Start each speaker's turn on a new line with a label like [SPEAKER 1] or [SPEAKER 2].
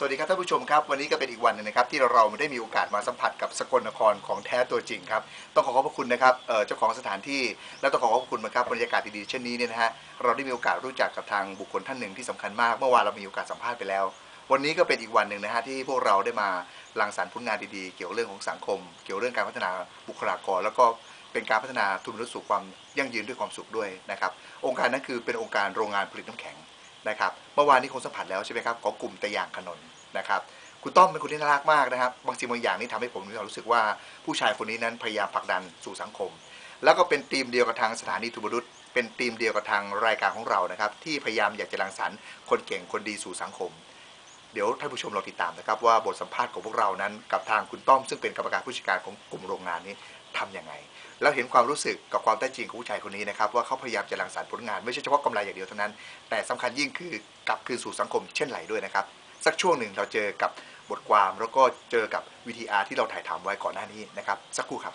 [SPEAKER 1] สวัสดีครับท่านผู้ชมครับ วันนี้ก็เป็นอีกวันหนึงนะครับที่เราได้มีโอกาสมาสัมผัสกับสกลนครของแท้ตัวจริงครับต้องขอขอบพระคุณนะครับเจ้าของสถานที่และต้องขอขอบพระคุณนะครับบรรยากาศดีๆเช่นนี้เนี่ยนะฮะเราได้มีโอกาสรู้จักกับทางบุคคลท่านหนึ่งที่สำคัญมาก เมื่อวานเรามีโอกาสสัมภาษณ์ไปแล้ว วันนี้ก็เป็นอีกวันหนึ่งนะฮะที่พวกเราได้มารังสรรค์ผลงานดีๆ เกี่ยวเรื่องของสังคม เกี่ยวเรื่องการพัฒนาบุคลากร แล้วก็เป็นการพัฒนาทุนมนุษย์สู่ความยั่งยืนด้วยความสุขด้วยนะครับองค์การนั้นคือเป็นองค์การโรงงานผลิตน้ำแข็ง นะครับเมื่อวานนี้คงสัมผัสแล้วใช่ไหมครับของกลุ่มตะยางขนนนะครับคุณต้อมเป็นคนที่น่ารักมากนะครับบางสิ่งบางอย่างนี่ทำให้ผมมีความรู้สึกว่าผู้ชายคนนี้นั้นพยายามผลักดันสู่สังคม แล้วก็เป็นทีมเดียวกับทางสถานีทุบรุษเป็นทีมเดียวกับทางรายการของเรานะครับที่พยายามอยากจะรังสรรค์คนเก่งคนดีสู่สังคม เดี๋ยวท่านผู้ชมเราติดตามนะครับว่าบทสัมภาษณ์ของพวกเรานั้น กับทางคุณต้อมซึ่งเป็นกรรมการผู้จัดการของกลุ่มโรงงานนี้ทำยังไงแล้วเห็นความรู้สึกกับความแท้จริงของผู้ชายคนนี้นะครับว่าเขาพยายามจะรังสรรค์ผลงานไม่ใช่เฉพาะกำไรอย่างเดียวเท่านั้น แต่สำคัญยิ่งคือกลับคืนสู่สังคมเช่นไรด้วยนะครับ สักช่วงหนึ่งเราเจอกับบทความแล้วก็เจอกับวิทีอาร์ที่เราถ่ายทำไว้ก่อนหน้านี้นะครับ สักครู่ครับ